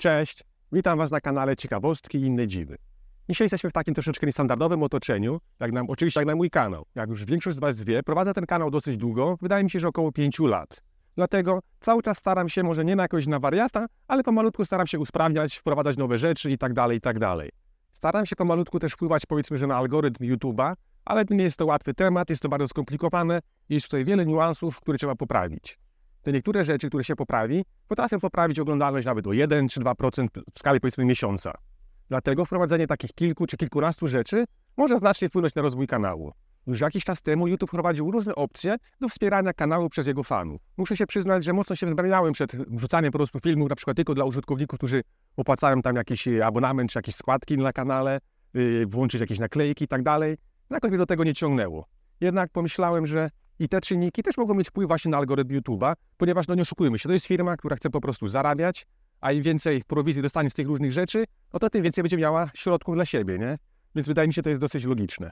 Cześć, witam Was na kanale Ciekawostki i inne dziwy. Dzisiaj jesteśmy w takim troszeczkę niestandardowym otoczeniu, jak nam, oczywiście jak na mój kanał. Jak już większość z Was wie, prowadzę ten kanał dosyć długo, wydaje mi się, że około 5 lat. Dlatego cały czas staram się, może nie na jakoś na wariata, ale pomalutku staram się usprawniać, wprowadzać nowe rzeczy i tak dalej, i tak dalej. Staram się pomalutku też wpływać powiedzmy, że na algorytm YouTube'a, ale nie jest to łatwy temat, jest to bardzo skomplikowane, jest tutaj wiele niuansów, które trzeba poprawić. Te niektóre rzeczy, które się poprawi, potrafią poprawić oglądalność nawet o 1 czy 2% w skali powiedzmy miesiąca. Dlatego wprowadzenie takich kilku czy kilkunastu rzeczy może znacznie wpłynąć na rozwój kanału. Już jakiś czas temu YouTube prowadził różne opcje do wspierania kanału przez jego fanów. Muszę się przyznać, że mocno się wzbraniałem przed wrzucaniem po prostu filmów, na przykład tylko dla użytkowników, którzy opłacają tam jakiś e, abonament czy jakieś składki na kanale, yy, włączyć jakieś naklejki i tak dalej. Jakoś mnie do tego nie ciągnęło. Jednak pomyślałem, że i te czynniki też mogą mieć wpływ właśnie na algorytm YouTube'a, ponieważ no nie oszukujmy się, to jest firma, która chce po prostu zarabiać, a im więcej prowizji dostanie z tych różnych rzeczy, no to tym więcej będzie miała środków dla siebie, nie? Więc wydaje mi się, to jest dosyć logiczne.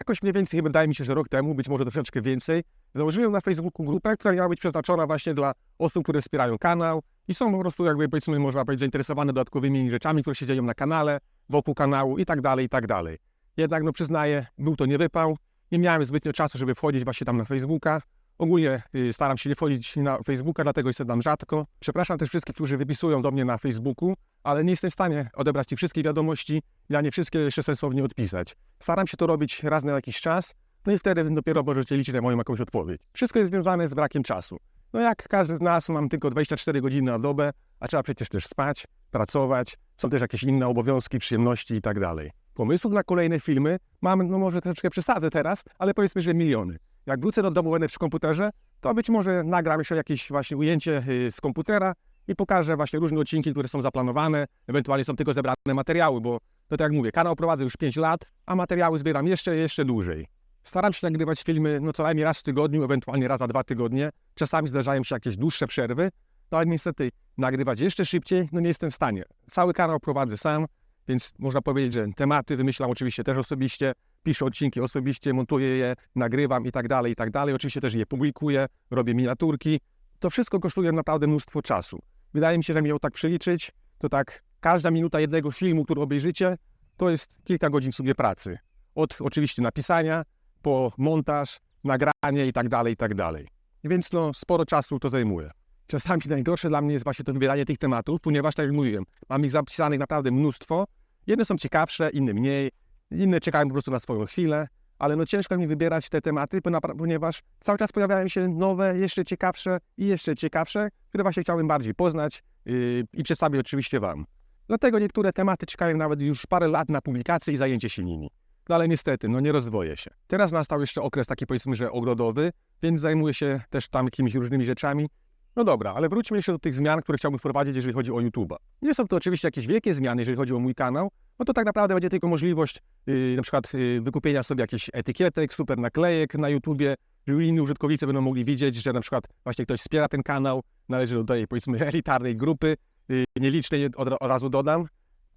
Jakoś mniej więcej, wydaje mi się, że rok temu, być może troszeczkę więcej, założyłem na Facebooku grupę, która miała być przeznaczona właśnie dla osób, które wspierają kanał i są po prostu jakby powiedzmy, można powiedzieć, zainteresowane dodatkowymi rzeczami, które się dzieją na kanale, wokół kanału i tak dalej, i tak dalej. Jednak, no przyznaję, był to niewypał, nie miałem zbytnio czasu, żeby wchodzić właśnie tam na Facebooka. Ogólnie y, staram się nie wchodzić na Facebooka, dlatego jestem tam rzadko. Przepraszam też wszystkich, którzy wypisują do mnie na Facebooku, ale nie jestem w stanie odebrać ci wszystkich wiadomości na nie wszystkie jeszcze sensownie odpisać. Staram się to robić raz na jakiś czas, no i wtedy dopiero możecie liczyć na moją jakąś odpowiedź. Wszystko jest związane z brakiem czasu. No jak każdy z nas, mam tylko 24 godziny na dobę, a trzeba przecież też spać, pracować, są też jakieś inne obowiązki, przyjemności i tak dalej. Pomysłów na kolejne filmy mam, no może troszeczkę przesadzę teraz, ale powiedzmy, że miliony. Jak wrócę do domu, będę przy komputerze, to być może nagram jeszcze jakieś właśnie ujęcie y, z komputera i pokażę właśnie różne odcinki, które są zaplanowane, ewentualnie są tylko zebrane materiały, bo to tak jak mówię, kanał prowadzę już 5 lat, a materiały zbieram jeszcze, jeszcze dłużej. Staram się nagrywać filmy no co najmniej raz w tygodniu, ewentualnie raz na dwa tygodnie. Czasami zdarzają się jakieś dłuższe przerwy, no ale niestety nagrywać jeszcze szybciej, no nie jestem w stanie. Cały kanał prowadzę sam, więc można powiedzieć, że tematy wymyślam oczywiście też osobiście, piszę odcinki osobiście, montuję je, nagrywam i tak dalej, i tak dalej. Oczywiście też je publikuję, robię miniaturki. To wszystko kosztuje naprawdę mnóstwo czasu. Wydaje mi się, że miał tak przeliczyć, to tak każda minuta jednego filmu, który obejrzycie, to jest kilka godzin sobie pracy. Od oczywiście napisania, po montaż, nagranie i tak dalej, i tak dalej. Więc no, sporo czasu to zajmuje. Czasami najgorsze dla mnie jest właśnie to wybieranie tych tematów, ponieważ, tak jak mówiłem, mam ich zapisanych naprawdę mnóstwo. Jedne są ciekawsze, inne mniej, inne czekają po prostu na swoją chwilę, ale no ciężko mi wybierać te tematy, ponieważ cały czas pojawiają się nowe, jeszcze ciekawsze i jeszcze ciekawsze, które właśnie chciałbym bardziej poznać yy, i przedstawić oczywiście Wam. Dlatego niektóre tematy czekają nawet już parę lat na publikację i zajęcie się nimi. No ale niestety, no nie rozwoję się. Teraz nastał jeszcze okres taki powiedzmy, że ogrodowy, więc zajmuję się też tam jakimiś różnymi rzeczami, no dobra, ale wróćmy jeszcze do tych zmian, które chciałbym wprowadzić, jeżeli chodzi o YouTube'a. Nie są to oczywiście jakieś wielkie zmiany, jeżeli chodzi o mój kanał, no to tak naprawdę będzie tylko możliwość yy, na przykład yy, wykupienia sobie jakichś etykietek, super naklejek na YouTubie, żeby inni użytkownicy będą mogli widzieć, że na przykład właśnie ktoś wspiera ten kanał, należy do tej powiedzmy elitarnej grupy, yy, nielicznej od, od razu dodam.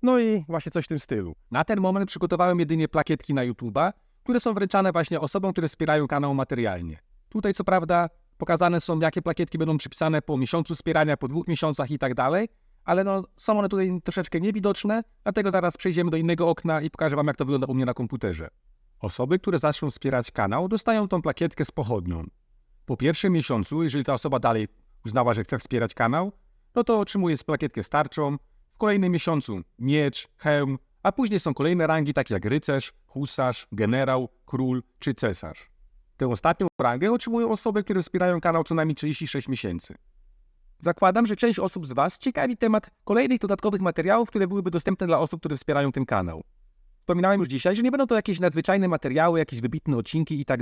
No i właśnie coś w tym stylu. Na ten moment przygotowałem jedynie plakietki na YouTube'a, które są wręczane właśnie osobom, które wspierają kanał materialnie. Tutaj co prawda Pokazane są, jakie plakietki będą przypisane po miesiącu wspierania, po dwóch miesiącach i tak dalej, ale no, są one tutaj troszeczkę niewidoczne, dlatego zaraz przejdziemy do innego okna i pokażę Wam, jak to wygląda u mnie na komputerze. Osoby, które zaczną wspierać kanał, dostają tą plakietkę z pochodnią. Po pierwszym miesiącu, jeżeli ta osoba dalej uznała, że chce wspierać kanał, no to otrzymuje plakietkę starczą, w kolejnym miesiącu miecz, hełm, a później są kolejne rangi takie jak rycerz, husarz, generał, król czy cesarz. Tę ostatnią rangę otrzymują osoby, które wspierają kanał co najmniej 36 miesięcy. Zakładam, że część osób z Was ciekawi temat kolejnych dodatkowych materiałów, które byłyby dostępne dla osób, które wspierają ten kanał. Wspominałem już dzisiaj, że nie będą to jakieś nadzwyczajne materiały, jakieś wybitne odcinki i tak.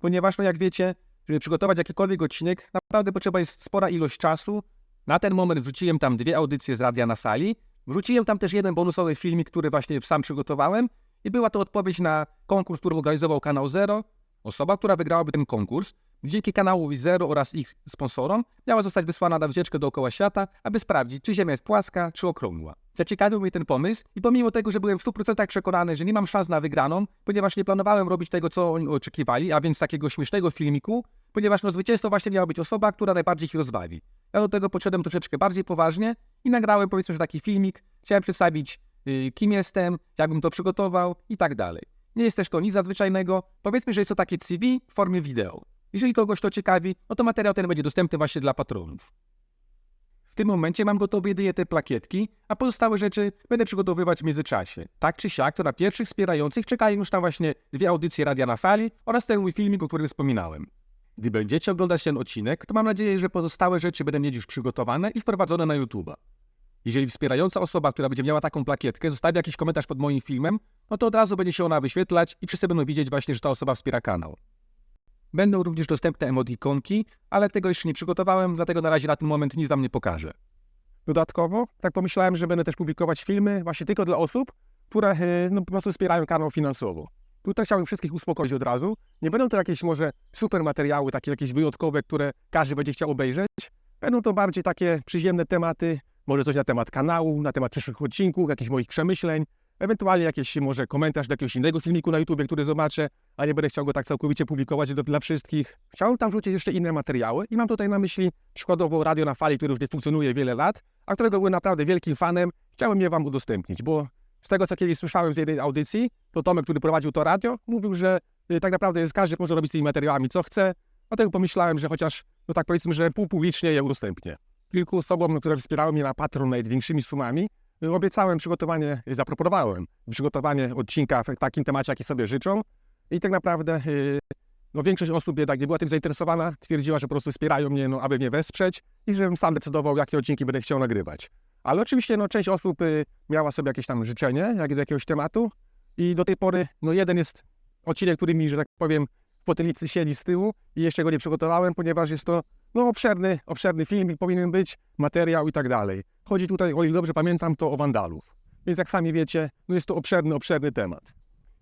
Ponieważ, no jak wiecie, żeby przygotować jakikolwiek odcinek, naprawdę potrzeba jest spora ilość czasu. Na ten moment wrzuciłem tam dwie audycje z Radia na Fali. Wrzuciłem tam też jeden bonusowy filmik, który właśnie sam przygotowałem. I była to odpowiedź na konkurs, który organizował Kanał Zero, Osoba, która wygrałaby ten konkurs, dzięki kanałowi Zero oraz ich sponsorom, miała zostać wysłana na wycieczkę dookoła świata, aby sprawdzić, czy Ziemia jest płaska, czy okrągła. Zaciekawił mnie ten pomysł i pomimo tego, że byłem w 100% przekonany, że nie mam szans na wygraną, ponieważ nie planowałem robić tego, co oni oczekiwali, a więc takiego śmiesznego filmiku, ponieważ no zwycięzcą właśnie miała być osoba, która najbardziej ich rozbawi. Ja do tego podszedłem troszeczkę bardziej poważnie i nagrałem powiedzmy, że taki filmik. Chciałem przedstawić, y, kim jestem, jakbym to przygotował i tak dalej. Nie jest też to nic nadzwyczajnego. Powiedzmy, że jest to takie CV w formie wideo. Jeżeli kogoś to ciekawi, no to materiał ten będzie dostępny właśnie dla patronów. W tym momencie mam gotowe jedynie te plakietki, a pozostałe rzeczy będę przygotowywać w międzyczasie. Tak czy siak, to na pierwszych wspierających czekają już tam właśnie dwie audycje Radia na Fali oraz ten mój filmik, o którym wspominałem. Gdy będziecie oglądać ten odcinek, to mam nadzieję, że pozostałe rzeczy będę mieć już przygotowane i wprowadzone na YouTube'a. Jeżeli wspierająca osoba, która będzie miała taką plakietkę, zostawi jakiś komentarz pod moim filmem, no to od razu będzie się ona wyświetlać i wszyscy będą widzieć właśnie, że ta osoba wspiera kanał. Będą również dostępne emotikonki, ale tego jeszcze nie przygotowałem, dlatego na razie na ten moment nic wam nie pokażę. Dodatkowo, tak pomyślałem, że będę też publikować filmy właśnie tylko dla osób, które e, no, po prostu wspierają kanał finansowo. Tutaj chciałbym wszystkich uspokoić od razu. Nie będą to jakieś może super materiały, takie jakieś wyjątkowe, które każdy będzie chciał obejrzeć. Będą to bardziej takie przyziemne tematy, może coś na temat kanału, na temat przyszłych odcinków, jakichś moich przemyśleń, ewentualnie jakiś może komentarz do jakiegoś innego filmiku na YouTube, który zobaczę, a nie będę chciał go tak całkowicie publikować dla wszystkich. Chciałem tam wrzucić jeszcze inne materiały i mam tutaj na myśli przykładowo Radio na Fali, które już nie funkcjonuje wiele lat, a którego byłem naprawdę wielkim fanem, chciałem je wam udostępnić, bo z tego, co kiedyś słyszałem z jednej audycji, to Tomek, który prowadził to radio, mówił, że y, tak naprawdę jest, każdy może robić z tymi materiałami, co chce, dlatego pomyślałem, że chociaż, no tak powiedzmy, że półpublicznie je udostępnię. Kilku osobom, które wspierały mnie na Patronite większymi sumami, y, obiecałem przygotowanie, y, zaproponowałem przygotowanie odcinka w takim temacie, jaki sobie życzą i tak naprawdę y, no, większość osób jednak nie była tym zainteresowana, twierdziła, że po prostu wspierają mnie, no, aby mnie wesprzeć i żebym sam decydował, jakie odcinki będę chciał nagrywać. Ale oczywiście no, część osób miała sobie jakieś tam życzenie jak do jakiegoś tematu i do tej pory no, jeden jest odcinek, który mi, że tak powiem, potylicy siedzi z tyłu i jeszcze go nie przygotowałem, ponieważ jest to no, obszerny, obszerny film powinien być, materiał i tak dalej. Chodzi tutaj, o ile dobrze pamiętam, to o wandalów. Więc jak sami wiecie, no jest to obszerny, obszerny temat.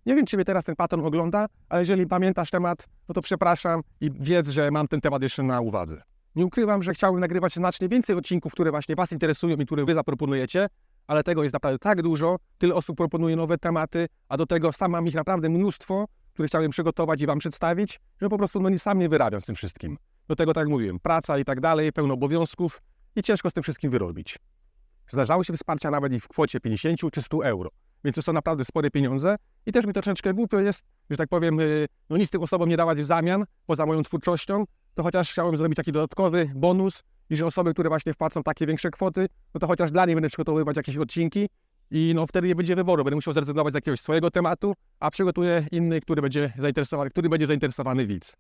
Nie wiem, czy mnie teraz ten patron ogląda, ale jeżeli pamiętasz temat, no to przepraszam i wiedz, że mam ten temat jeszcze na uwadze. Nie ukrywam, że chciałbym nagrywać znacznie więcej odcinków, które właśnie Was interesują i które Wy zaproponujecie, ale tego jest naprawdę tak dużo, tyle osób proponuje nowe tematy, a do tego sam mam ich naprawdę mnóstwo, które chciałem przygotować i Wam przedstawić, że po prostu no, nie sam nie wyrabiam z tym wszystkim. Do tego, tak jak mówiłem, praca i tak dalej, pełno obowiązków i ciężko z tym wszystkim wyrobić. Zdarzały się wsparcia nawet i w kwocie 50 czy 100 euro, więc to są naprawdę spore pieniądze i też mi to troszeczkę głupio jest, że tak powiem, y, no nic tym osobom nie dawać w zamian, poza moją twórczością, to chociaż chciałem zrobić taki dodatkowy bonus i że osoby, które właśnie wpłacą takie większe kwoty, no to chociaż dla nich będę przygotowywać jakieś odcinki i no wtedy nie będzie wyboru, będę musiał zrezygnować z jakiegoś swojego tematu, a przygotuję inny, który będzie zainteresowany, który będzie zainteresowany widz.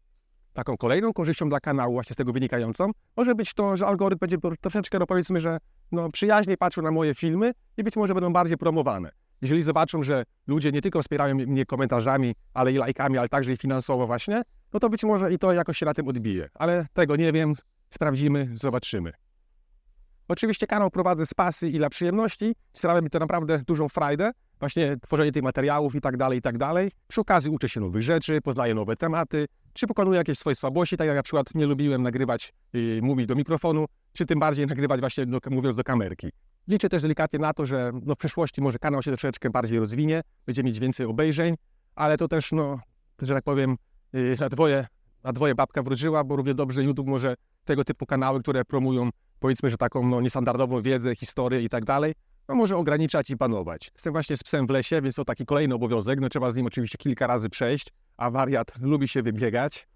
Taką kolejną korzyścią dla kanału, właśnie z tego wynikającą, może być to, że algorytm będzie troszeczkę, no powiedzmy, że no, przyjaźniej patrzył na moje filmy i być może będą bardziej promowane. Jeżeli zobaczą, że ludzie nie tylko wspierają mnie komentarzami, ale i lajkami, ale także i finansowo właśnie, no to być może i to jakoś się na tym odbije. Ale tego nie wiem, sprawdzimy, zobaczymy. Oczywiście kanał prowadzę z pasji i dla przyjemności. Sprawia mi to naprawdę dużą frajdę. Właśnie tworzenie tych materiałów i tak dalej, i tak dalej. Przy okazji uczę się nowych rzeczy, poznaję nowe tematy, czy pokonuję jakieś swoje słabości, tak jak na przykład nie lubiłem nagrywać, yy, mówić do mikrofonu, czy tym bardziej nagrywać właśnie do, mówiąc do kamerki. Liczę też delikatnie na to, że no, w przyszłości może kanał się troszeczkę bardziej rozwinie, będzie mieć więcej obejrzeń, ale to też, no, że tak powiem, yy, na dwoje, na dwoje babka wróżyła, bo równie dobrze YouTube może tego typu kanały, które promują powiedzmy, że taką no, niestandardową wiedzę, historię i tak dalej, no może ograniczać i panować. Jestem właśnie z psem w lesie, więc to taki kolejny obowiązek, no trzeba z nim oczywiście kilka razy przejść, a wariat lubi się wybiegać.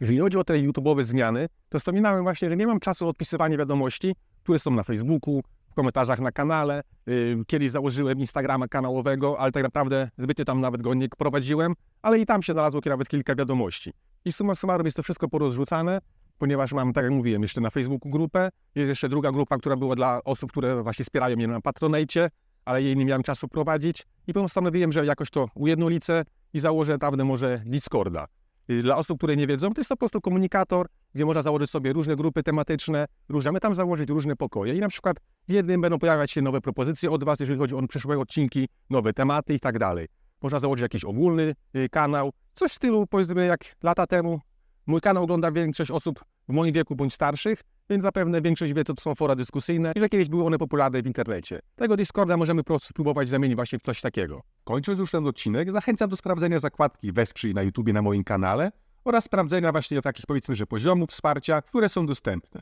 Jeżeli chodzi o te YouTube'owe zmiany, to wspominałem właśnie, że nie mam czasu odpisywania wiadomości, które są na Facebooku, w komentarzach na kanale. Yy, Kiedyś założyłem Instagrama kanałowego, ale tak naprawdę zbytnio tam nawet go nie prowadziłem, ale i tam się znalazło nawet kilka wiadomości. I summa summarum jest to wszystko porozrzucane, ponieważ mam, tak jak mówiłem, jeszcze na Facebooku grupę. Jest jeszcze druga grupa, która była dla osób, które właśnie wspierają mnie na Patronate, ale jej nie miałem czasu prowadzić. I postanowiłem, że jakoś to ujednolicę i założę naprawdę może Discorda. Dla osób, które nie wiedzą, to jest to po prostu komunikator, gdzie można założyć sobie różne grupy tematyczne, możemy tam założyć różne pokoje i na przykład w jednym będą pojawiać się nowe propozycje od Was, jeżeli chodzi o przyszłe odcinki, nowe tematy i tak dalej. Można założyć jakiś ogólny y, kanał, coś w stylu, powiedzmy, jak lata temu. Mój kanał ogląda większość osób w moim wieku bądź starszych, więc zapewne większość wie, co to są fora dyskusyjne i że kiedyś były one popularne w internecie. Tego Discorda możemy po prostu spróbować zamienić właśnie w coś takiego. Kończąc już ten odcinek, zachęcam do sprawdzenia zakładki Wesprzyj na YouTubie na moim kanale oraz sprawdzenia właśnie takich powiedzmy, że poziomów wsparcia, które są dostępne.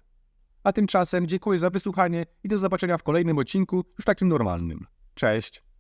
A tymczasem dziękuję za wysłuchanie i do zobaczenia w kolejnym odcinku, już takim normalnym. Cześć!